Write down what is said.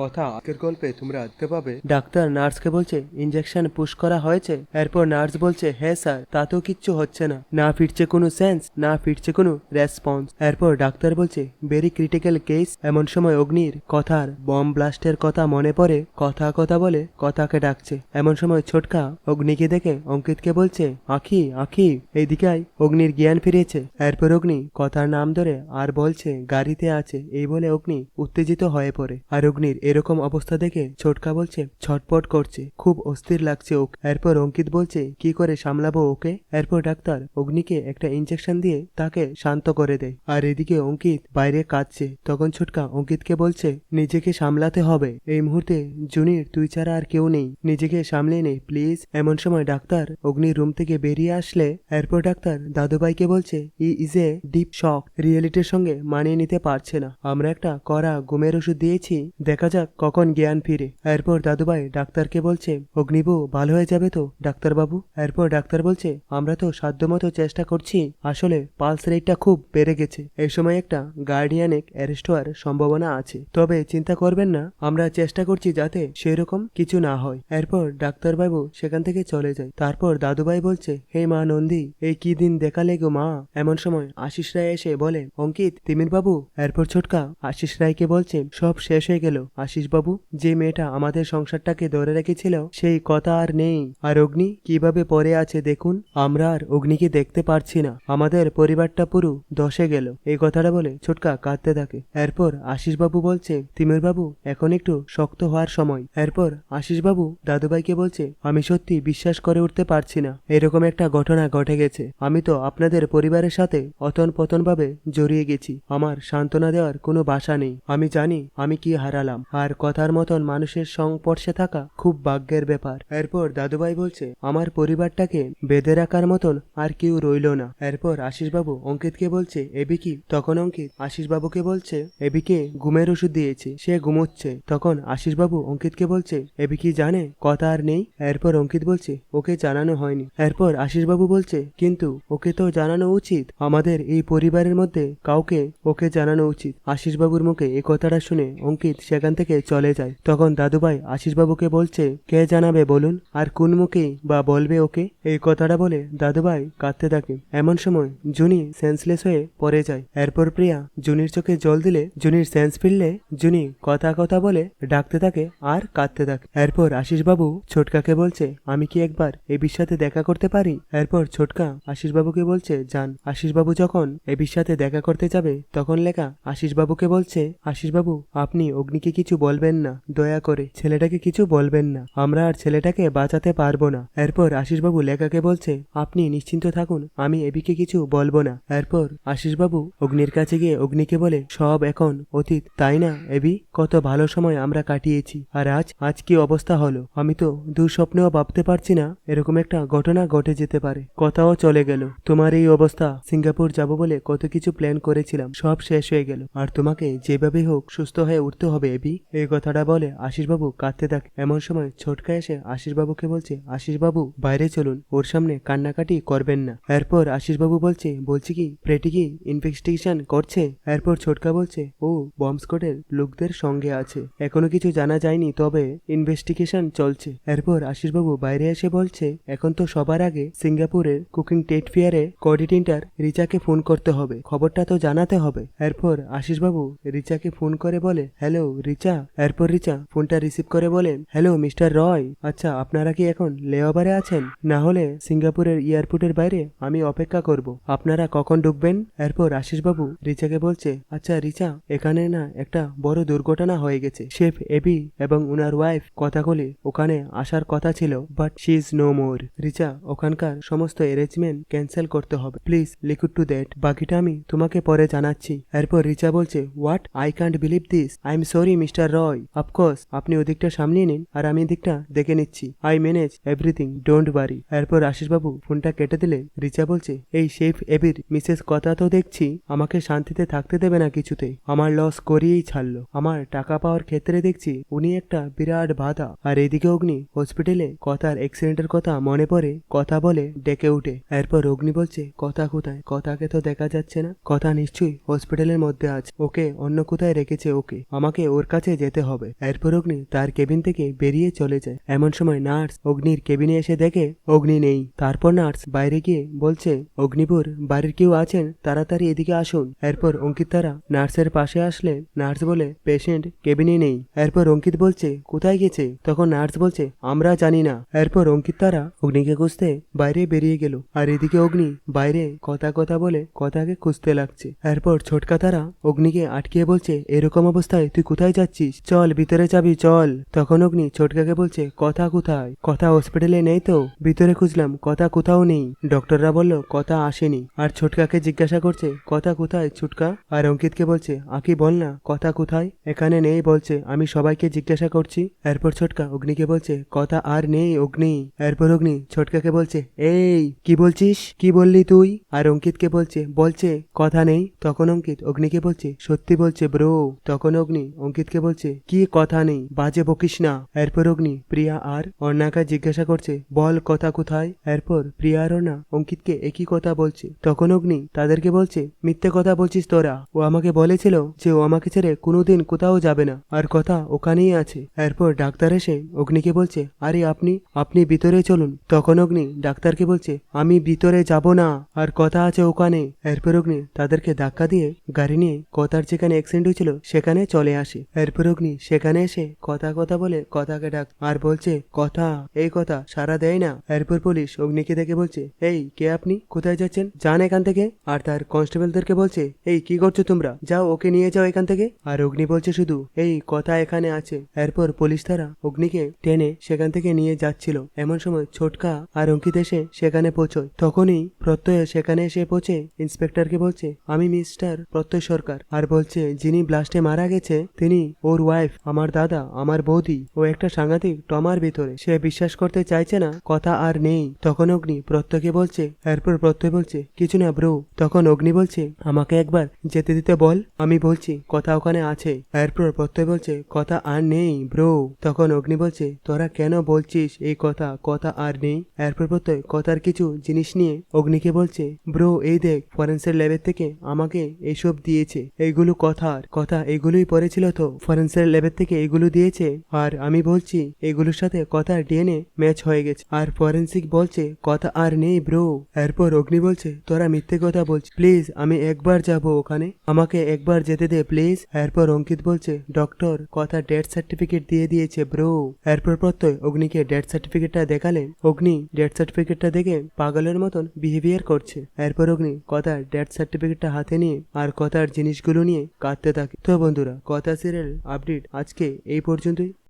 কথা। আগের গল্পে তোমরা দেখতে পাবে। ডাক্তার নার্সকে বলছে ইঞ্জেকশন পুশ করা হয়েছে। এরপর নার্স বলছে হ্যাঁ স্যার তাতেও কিচ্ছু হচ্ছে না। না ফিরছে কোনো সেন্স না ফিরছে কোনো রেসপন্স এরপর ডাক্তার বলছে ভেরি ক্রিটিক্যাল কেস এমন সময় অগ্নির কথার বম ব্লাস্টের কথা মনে পড়ে কথা কথা বলে কথাকে ডাকছে। এমন সময় ছোটকা অগ্নিকে দেখে অঙ্কিতকে বলছে আখি আখি এইদিকে অগ্নির জ্ঞান ফিরেছে। এরপর অগ্নি কথার নাম ধরে আর বলছে গাড়িতে আছে। এই বলে অগ্নি উত্তেজিত হয়ে পড়ে। আর অগ্নির এরকম অবস্থা দেখে ছোটকা বলছে, ছটপট করছে, খুব অস্থির লাগছে ওকে। এরপর অঙ্কিত বলছে, কি করে সামলাবো ওকে? এরপর ডাক্তার অগ্নিকে একটা ইঞ্জেকশন দিয়ে তাকে শান্ত করে দেয়। আর এদিকে অঙ্কিত বাইরে কাঁদছে। তখন ছোটকা অঙ্কিতকে বলছে, নিজেকে সামলাতে হবে। এই মুহূর্তে জুনির তুই ছাড়া আর কেউ নেই। নিজেকে সামলে নে, প্লিজ। এমন সময় ডাক্তার অগ্নির রুম থেকে বেরিয়ে আসলে এরপর ডাক্তার দাদুভাইকে বলছে, he is a deep shock রিয়েলিটির সঙ্গে মানিয়ে নিতে পারছে না। আমরা একটা কড়া ঘুমের ওষুধ দিয়েছি। দেখা যাক কখন জ্ঞান ফিরে। এরপর দাদুভাই ডাক্তারকে বলছে, অগ্নিবু, ভালো হয়ে যাবে তো, ডাক্তারবাবু? এরপর ডাক্তার বলছে, আমরা তো সাধ্যমতো চেষ্টা করছি, আসলে পালস রেটটা খুব বেড়ে গেছে। এই সময় একটা গার্ডিয়ানিক অ্যারেস্ট হওয়ার সম্ভাবনা আছে। তবে চিন্তা করবেন না, আমরা চেষ্টা করছি যাতে সেরকম কিছু না হয়। এরপর ডাক্তারবাবু সেখান থেকে চলে যায়। তারপর দাদুভাই বলছে, হে মা নন্দী, এই কি দিন দেখালে গো মা? এমন সময় আশিস রায় এসে বলে, অঙ্কিত তিমির বাবু এরপর ছোটকা আশিস রায়কে বলছে, সব শেষ হয়ে গেল আশিস বাবু যে মেয়েটা আমাদের সংসারটাকে ধরে রেখেছিল, সেই কথা আর নেই। আর অগ্নি কীভাবে পড়ে আছে দেখুন, আমরা আর অগ্নিকে দেখতে পারছি না। আমাদের পরিবারটা পুরো দশে গেল। এই কথাটা বলে ছোটকা কাঁদতে থাকে। এরপর আশিস বাবু বলছে তিমির বাবু এখন একটু শক্ত হওয়ার সময়। এরপর আশিস বাবু দাদুভাইকে বলছে, আমি সত্যি বিশ্বাস করে উঠতে পারছি না। এরকম একটা ঘটনা ঘটে গেছে। আমি তো আপনাদের পরিবারের সাথে অতন পতন ভাবে জড়িয়ে গেছি। আমার সান্ত্বনা দেওয়ার কোনো ভাষা নেই। আমি জানি আমি কি হারালাম। আর কথার মতন মানুষের সংস্পর্শে থাকা খুব ভাগ্যের ব্যাপার। এরপর দাদুভাই বলছে, আমার পরিবারটাকে বেঁধে রাখার মতন আর কেউ রইল না। এরপর আশিসবাবু অঙ্কিতকে বলছে এবি কি তখন অঙ্কিত আশিসবাবুকে বলছে, এবিকে ঘুমের ওষুধ দিয়েছে, সে ঘুমোচ্ছে। তখন আশিসবাবু অঙ্কিতকে বলছে এবি কি জানে, কথা আর নেই? এরপর অঙ্কিত বলছে, ওকে জানানো হয়নি। এরপর আশিসবাবু বলছে, কিন্তু ওকে তো জানানো উচিত। আমাদের এই পরিবারের মধ্যে কাউকে ওকে জানানো উচিত। আশিসবাবুর মুখে এই কথাটা শুনে অঙ্কিত সেখান থেকে চলে যায়। তখন দাদুভাই আশিসবাবুকে বলছে, কে জানাবে বলুন? আর কোন মুখে বা বলবে ওকে? এই কথাটা বলে দাদুভাই কাঁদতে থাকে। এমন সময় জুনি সেন্সলেস হয়ে পড়ে যায়। এরপর প্রিয়া জুনির চোখে জল দিলে, জুনির সেন্স ফিরলে জুনি কথা কথা বলে ডাকতে থাকে আর কাঁদতে থাকে। এরপর আশিসবাবু ছোটকাকে বলছে, আমি কি একবার এবির সাথে দেখা করতে পারি? এরপর ছোটকা আশিসবাবুকে বলছে, যান। আশিসবাবু যখন এবির সাথে দেখা করতে যাবে, তখন লেখা আশিসবাবুকে বলছে আশিসবাবু আপনি অগ্নিকে কিছু বলবেন না, দয়া করে। ছেলেটাকে কিছু বলবেন না। আমরা আর ছেলেটাকে বাঁচাতে পারব না। এরপর আশিসবাবু লেখাকে বলছে, আপনি নিশ্চিন্ত থাকুন, আমি এবিকে কিছু বলব না। এরপর আশিসবাবু অগ্নির কাছে গিয়ে অগ্নিকে বলে, সব এখন অতীত, তাই না, এবি? কত ভালো সময় আমরা কাটিয়েছি, আর আজ আজ কি অবস্থা হলো? আমি তো দুঃস্বপ্নেও ভাবতে পারছি না, এরকম একটা ঘটনা ঘটে যেতে পারে। কথাও চলে গেল, তোমার এই অবস্থা, সিঙ্গাপুর যাব বলে কত কিছু প্ল্যান করেছিলাম, সব শেষ হয়ে গেল। আর তোমাকে যেভাবেই হোক সুস্থ হয়ে উঠতে হবে, এবি। এই কথাটা বলে আশিসবাবু কাঁদতে থাকে। এমন সময় ছোটকা এসে আশিসবাবুকে বলছে আশিসবাবু বাইরে চলুন, ওর সামনে কান্নাকাটি করবেন না। এরপর আশিসবাবু বলছে, বলছি কি, প্রেটি কি ইনভেস্টিগেশন করছে? এরপর ছোটকা বলছে, ও বম্বস্কোটের লোকদের সঙ্গে আছে। এখনও কিছু জানা যায়নি, তবে ইনভেস্টিগেশন চলছে। এরপর আশিসবাবু বাইরে এসে বলছে, এখন তো সবার আগে সিঙ্গাপুরের কুকিং টেট ফেয়ারে কোঅর্ডিনেটর রিচাকে ফোন করতে হবে। খবরটা তো জানাতে হবে। এরপর আশিসবাবু রিচাকে ফোন করে বলে, হ্যালো, রিচা এরপর রিচা ফোনটা রিসিভ করে বলে হ্যালো মিস্টার রয় আচ্ছা আপনারা কি এখন লেওয়াবারে আছেন? না হলে সিঙ্গাপুরের এয়ারপোর্টের বাইরে আমি অপেক্ষা করব। আপনারা কখন ঢুকবেন? এরপর আশিসবাবু রিচাকে বলছে আচ্ছা রিচা, এখানে না একটা বড় দুর্ঘটনা হয়ে গেছে। শেফ এবি এবং উনার ওয়াইফ কথা বলে ওখানে আসার কথা ছিল but she is no more Richa, ওখানকার সমস্ত অ্যারেঞ্জমেন্ট ক্যান্সেল করতে হবে। প্লিজ লিকুইড টু দ্যাট বাকিটা আমি তোমাকে পরে জানাচ্ছি। এরপর রিচা বলছে what I can't believe this I am sorry mister Roy of course আপনি ওদিকটা সামলিয়ে নিন, আর আমি এদিকটা দেখে নিচ্ছি। I manage everything don't worry এরপর আশিসবাবু ফোনটা কেটে দিলে, রিচা বলছে, এই শেফ এবির মিসেস কথা তো দেখছি, আমাকে শান্তিতে থাকতে দেবে না কিছুতে। আমার লস করিয়েই ছাড়লো। আমার টাকা পাওয়ার ক্ষেত্রে দেখছি, উনি একটা বিরাট বাধা। আর এদিকে অগ্নি হসপিটালে কথার অ্যাক্সিডেন্টের কথা মনে পড়ে, কথা বলে ডেকে উঠে। এরপর অগ্নি বলছে, কথা কোথায়? কথাকে তো দেখা যাচ্ছে না। কথা নিশ্চয়ই হসপিটালের মধ্যে আছে। ওকে অন্য কোথায় রেখেছে ওকে? আমাকে ওর কাছে কাছে যেতে হবে। এরপর অগ্নি তার কেবিন থেকে বেরিয়ে চলে যায়। এমন সময় নার্স অগ্নির কেবিনে এসে দেখে, অগ্নি নেই। তারপর নার্স বাইরে গিয়ে বলছে, অগ্নিপুর, বাড়ির কেউ আছেন? তাড়াতাড়ি এদিকে আসুন। এরপর অঙ্কিত তারা নার্সের পাশে আসলে নার্স বলে, পেশেন্ট কেবিনে নেই। এরপর অঙ্কিত বলছে, কোথায় গেছে? তখন নার্স বলছে, আমরা জানি না। এরপর অঙ্কিত তারা অগ্নিকে খুঁজতে বাইরে বেরিয়ে গেল। আর এদিকে অগ্নি বাইরে কথা কথা বলে কথাকে খুঁজতে লাগছে। এরপর ছোটকা তারা অগ্নিকে আটকিয়ে বলছে, এরকম অবস্থায় তুই কোথায় যাচ্ছিস? চল, ভিতরে যাবি, চল। তখন অগ্নি ছোটকাকে বলছে, কথা কোথায়? কথা হসপিটালে নেই তো? ভিতরে খুঁজলাম, কথা কোথাও নেই। ডক্টররা বলল, কথা আসেনি। আর ছোটকাকে জিজ্ঞাসা করছে, কথা কোথায় ছুটকা? আর অঙ্কিতকে বলছে, আকি বল না, কথা কোথায়? এখানে নেই, বলছে, আমি সবাইকে জিজ্ঞাসা করছি। এরপর ছোটকা অগ্নিকে বলছে, কথা আর নেই, অগ্নি। এরপর অগ্নি ছোটকাকে বলছে, এই, কি বলছিস? কি বললি তুই? আর অঙ্কিতকে বলছে বলছে, কথা নেই। তখন অঙ্কিত অগ্নিকে বলছে, সত্যি বলছে ব্রো। তখন অগ্নি অঙ্কিতকে বলছে, কি কথা নেই, বাজে বকিস না। এরপর অগ্নি, প্রিয়া আর অর্ণাকে জিজ্ঞাসা করছে, বল, কথা কোথায়? এরপর প্রিয়া আর অর্ণা অঙ্কিতকে একই কথা বলছে। তখন অগ্নি তাদেরকে বলছে, মিথ্যে কথা বলছিস তোরা। ও আমাকে বলেছিল যে ও আমাকে ছেড়ে কোনোদিন কোথাও যাবে না, আর কথা ওখানেই আছে। এরপর ডাক্তার এসে অগ্নিকে বলছে, আরে আপনি আপনি ভিতরে চলুন। তখন অগ্নি ডাক্তারকে বলছে, আমি ভিতরে যাব না, আর কথা আছে ওখানে। এরপর অগ্নি তাদেরকে ধাক্কা দিয়ে গাড়ি নিয়ে কথার যেখানে অ্যাক্সিডেন্ট হয়েছিল সেখানে চলে আসে। এরপর অগ্নি সেখানে এসে কথা কথা বলে কথাকে ডাক আর বলছে, কথা, এই কথা সারা দেয় না। এরপর পুলিশ অগ্নিকে দেখে বলছে, এই, কে আপনি? কোথায় যাচ্ছেন? যান এখান থেকে। আর তার কনস্টেবলদেরকে বলছে, এই, কি করছ তোমরা? যাও, ওকে নিয়ে যাও এখান থেকে। আর অগ্নি বলছে শুধু, এই, কথা এখানে আছে। এরপর পুলিশ তারা অগ্নিকে টেনে সেখান থেকে নিয়ে যাচ্ছিল। এমন সময় ছোটকা আর অঙ্কিত এসে সেখানে পৌঁছয়। তখনই প্রত্যয় সেখানে এসে পৌঁছে ইন্সপেক্টরকে বলছে, আমি মিস্টার প্রত্যয় সরকার। আর বলছে, যিনি ব্লাস্টে মারা গেছে, তিনি ওর ওয়াইফ আমার দাদা, আমার বৌদি ও একটা সাংঘাতিক টমার ভিতরে। সে বিশ্বাস করতে চাইছে না, কথা আর নেই। তখন অগ্নি প্রত্যয়কে বলছে, এরপর প্রত্যয় বলছে, কিছু না ব্রো তখন অগ্নি বলছে, আমাকে একবার যেতে দিতে বল। আমি বলছি, কথা ওখানে আছে। এরপর প্রত্যয় বলছে, কথা আর নেই ব্রো তখন অগ্নি বলছে, তোরা কেন বলছিস এই কথা? কথা আর নেই। এরপর প্রত্যয়, কথার কিছু জিনিস নিয়ে? অগ্নিকে বলছে ব্রো এই দেখ ফরেন্সের ল্যাবের থেকে আমাকে এইসব দিয়েছে। এইগুলো কথার, কথা এগুলোই পড়েছিল তো। ফরেন্সের লেভেল থেকে এগুলো দিয়েছে। আর আমি বলছি, এগুলোর সাথে কথার ডিএনএ ম্যাচ হয়ে গেছে। আর ফরেন্সিক বলছে, কথা আর নেই ব্রো। এরপর অগ্নি বলছে, তোরা মিথ্যে কথা বলছিস প্লিজ, আমি একবার যাব ওখানে। আমাকে একবার যেতে দে, প্লিজ। এরপর অঙ্কিত বলছে, ডক্টর, কথা ডেথ সার্টিফিকেট দিয়ে দিয়েছে ব্রো। এরপর প্রত্যয় অগ্নিকে ডেথ সার্টিফিকেটটা দেখালে অগ্নি ডেথ সার্টিফিকেটটা দেখে পাগলের মতন বিহেভিয়ার করছে। এরপর অগ্নি কথার ডেথ সার্টিফিকেটটা হাতে নিয়ে আর কথার জিনিসগুলো নিয়ে কাঁদতে থাকে। তো বন্ধুরা, কথা সিরিয়াল আপডেট আজকে এই পর্যন্তই